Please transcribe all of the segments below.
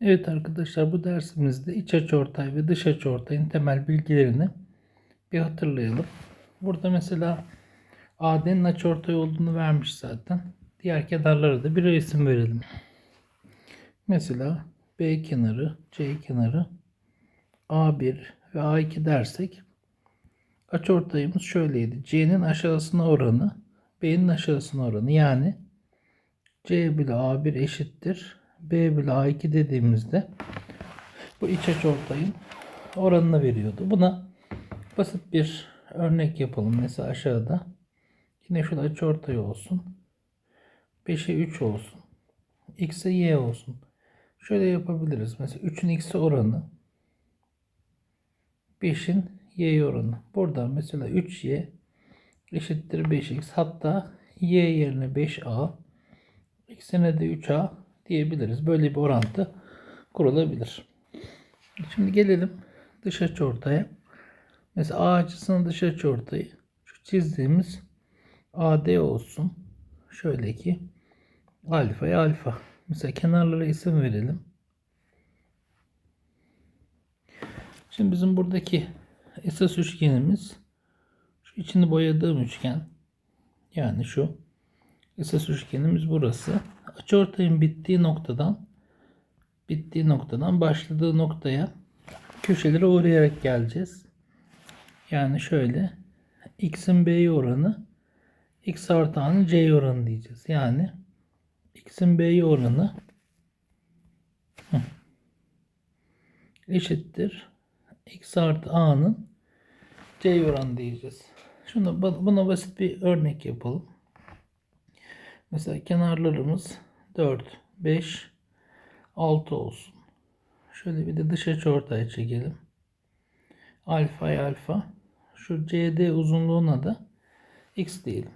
Evet arkadaşlar bu dersimizde iç açıortay ve dış açıortayın temel bilgilerini bir hatırlayalım. Burada mesela AD'nin açıortay olduğunu vermiş zaten. Diğer kenarlara da bir isim verelim. Mesela B kenarı, C kenarı, A1 ve A2 dersek açıortayımız şöyleydi. C'nin aşağısına oranı, B'nin aşağısına oranı yani C bile A1 eşittir. B bile A2 dediğimizde bu iç açıortayın oranını veriyordu. Buna basit bir örnek yapalım. Mesela aşağıda yine şurada açıortay olsun. 5'e 3 olsun. X'e Y olsun. Şöyle yapabiliriz. Mesela 3'ün X'e oranı 5'in Y oranı. Buradan mesela 3Y eşittir 5X. Hatta Y yerine 5A X'ine de 3A diyebiliriz. Böyle bir orantı kurulabilir. Şimdi gelelim dış açıortaya. Mesela A açısının dış açıortayı şu çizdiğimiz AD olsun. Şöyle ki alfaya alfa. Mesela kenarlara isim verelim. Şimdi bizim buradaki esas üçgenimiz şu içini boyadığım üçgen. Yani şu esas üçgenimiz burası. Açıortayın bittiği noktadan bittiği noktadan başladığı noktaya köşelere uğrayarak geleceğiz. Yani şöyle x'in b'ye oranı x artı a'nın c'ye oranı diyeceğiz. Yani x'in b'ye oranı eşittir x artı a'nın c oranı diyeceğiz. Şunu buna basit bir örnek yapalım. Mesela kenarlarımız 4, 5, 6 olsun. Şöyle bir de dış açıortay çekelim. Alfa alfa. Şu CD uzunluğuna da x diyelim.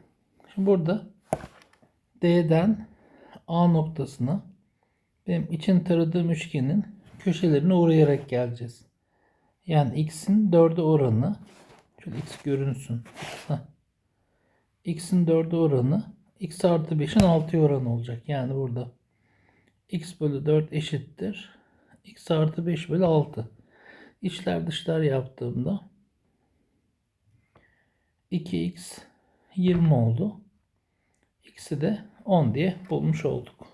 Şimdi burada D'den A noktasına benim için taradığım üçgenin köşelerine uğrayarak geleceğiz. Yani x'in 4'e oranı şöyle x görünsün. X'in 4'e oranı x artı 5'in 6'ya oranı olacak. Yani burada x bölü 4 eşittir. x artı 5 bölü 6. İçler dışlar yaptığımda 2x 20 oldu. x'i de 10 diye bulmuş olduk.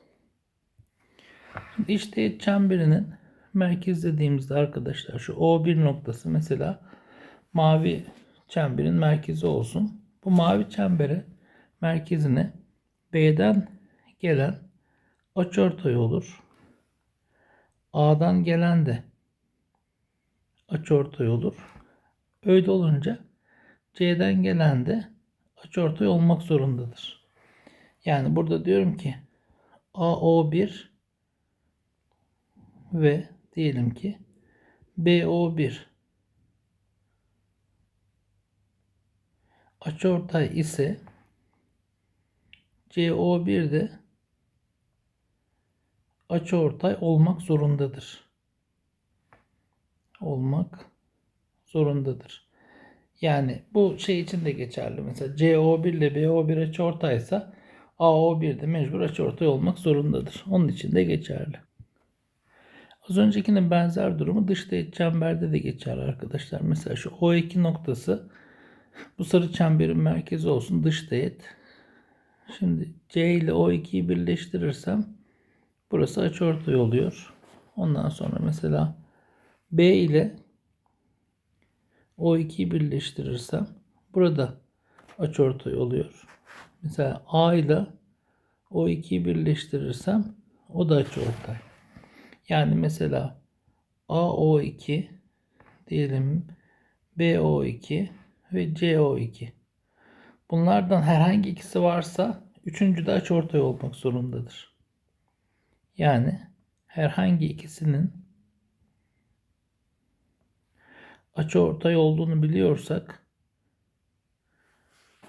Şimdi iç teğet çemberinin merkez dediğimizde arkadaşlar şu O1 noktası mesela mavi çemberin merkezi olsun. Bu mavi çembere merkezine B'den gelen açıortay olur. A'dan gelen de açıortay olur. Öyle olunca C'den gelen de açıortay olmak zorundadır. Yani burada diyorum ki AO1 ve diyelim ki BO1 açıortay ise CO1 de açıortay olmak zorundadır. Olmak zorundadır. Yani bu şey için de geçerli. Mesela CO1 ile BO1 açıortaysa AO1 de mecbur açıortay olmak zorundadır. Onun için de geçerli. Az öncekinin benzer durumu dış teğet çemberde de geçer arkadaşlar. Mesela şu O2 noktası bu sarı çemberin merkezi olsun dış teğet. Şimdi C ile O2'yi birleştirirsem burası açıortay oluyor. Ondan sonra mesela B ile O2'yi birleştirirsem burada açıortay oluyor. Mesela A ile O2'yi birleştirirsem o da açıortay. Yani mesela AO2 diyelim BO2 ve CO2. Bunlardan herhangi ikisi varsa üçüncü de açıortay olmak zorundadır. Yani herhangi ikisinin açıortay olduğunu biliyorsak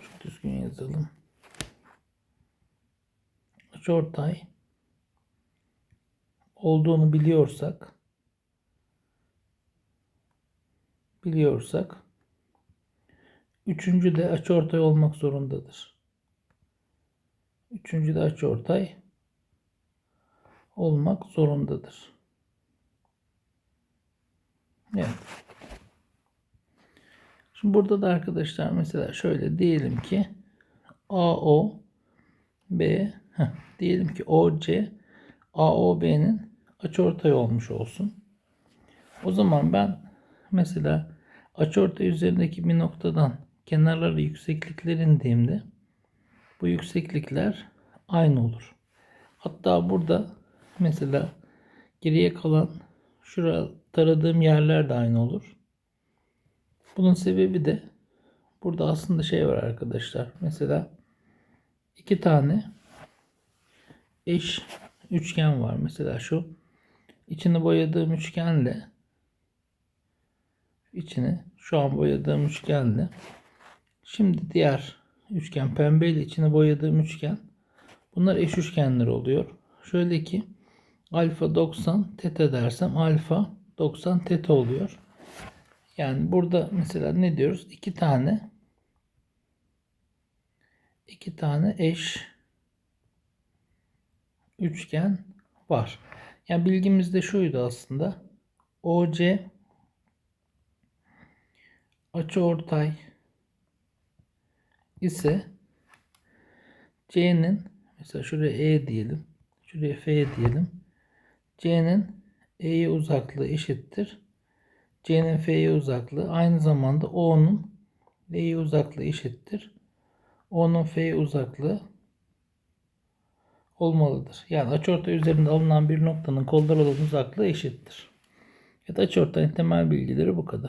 şu düzgün yazalım. Açıortay olduğunu biliyorsak biliyorsak Üçüncü de açıortay olmak zorundadır. Üçüncü de açıortay olmak zorundadır. Evet. Şimdi burada da arkadaşlar mesela şöyle diyelim ki AO B diyelim ki OC AOB'nin açıortay olmuş olsun. O zaman ben mesela açıortay üzerindeki bir noktadan kenarları yükseklikler indiğimde bu yükseklikler aynı olur. Hatta burada mesela geriye kalan şura taradığım yerler de aynı olur. Bunun sebebi de burada aslında şey var arkadaşlar. Mesela iki tane eş üçgen var. Mesela şu içini boyadığım üçgenle içini şu an boyadığım üçgenle şimdi diğer üçgen pembeyle içini boyadığım üçgen bunlar eş üçgenler oluyor. Şöyle ki alfa 90 teta dersem alfa 90 teta oluyor. Yani burada mesela ne diyoruz? İki tane iki tane eş üçgen var. Yani bilgimizde şuydu aslında. OC açıortay ise C'nin mesela şuraya E diyelim. Şuraya F diyelim. C'nin E'ye uzaklığı eşittir. C'nin F'ye uzaklığı aynı zamanda O'nun L'ye uzaklığı eşittir. O'nun F'ye uzaklığı olmalıdır. Yani açıortay üzerinde alınan bir noktanın kollar olan uzaklığı eşittir. Evet açıortayın temel bilgileri bu kadar.